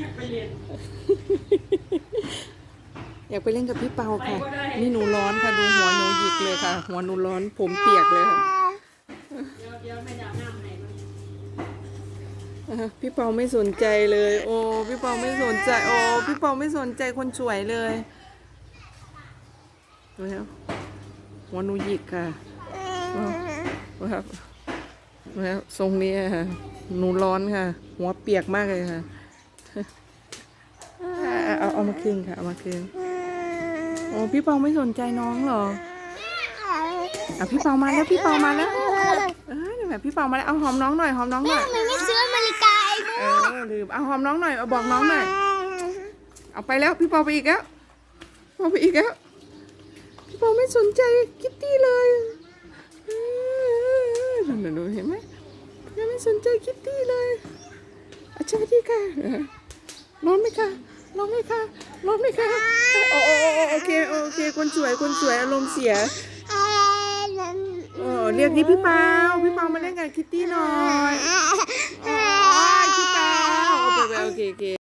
อยากไปเรียน อยากไปเล่นกับพี่เปาค่ะนี่หนูร้อนค่ะดูหัวหนูหยิกเลยค่ะ หัวหนูร้อนผมเปียกเลยค่ะเดี๋ยวเดี๋ยวแม่ดาวน้ำให้มันอะพี่เปาไม่สนใจเลย โอ้พี่เปาไม่สนใจ โอ้พี่เปาไม่สนใจคนสวยเลยดูแล้วหัวหนูหยิกค่ะอ้าวครับแล้วทรงนี้ค่ะหนูร้อนค่ะ หัวเปียกมากเลยค่ะอะ เอาเอามาคืนค่ะ เอามาคืนโอ้พี่เปาไม่สนใจน้องเหรออะพี่เปามาแล้วพี่เปามาแล้วเออนี่แบบพี่เปามาแล้วเอาหอมน้องหน่อยหอมน้องหน่อยทำไมไม่ซื้อนาฬิกาไอ้โมเออลืมเอาหอมน้องหน่อยเอาบอกน้องหน่อยเอาไปแล้วพี่เปาไปอีกแล้วเปาไปอีกแล้วพี่เปาไม่สนใจคิตตี้เลยเออนั่นน่ะดูเห็นไหมยังไม่สนใจคิตตี้เลยอาจารย์ดีค่ะเออ ร้อนไหมคะร้อนไหมคะร้อนไหมคะโอ้โอ้โอ้โอเคโอเคคนสวยคนสวยอารมณ์เสียเออเรียกนี่พี่เปาพี่เปามาเล่นกับคิตตี้หน่อยอ๋อพี่เปาโอเคโอเคโอเค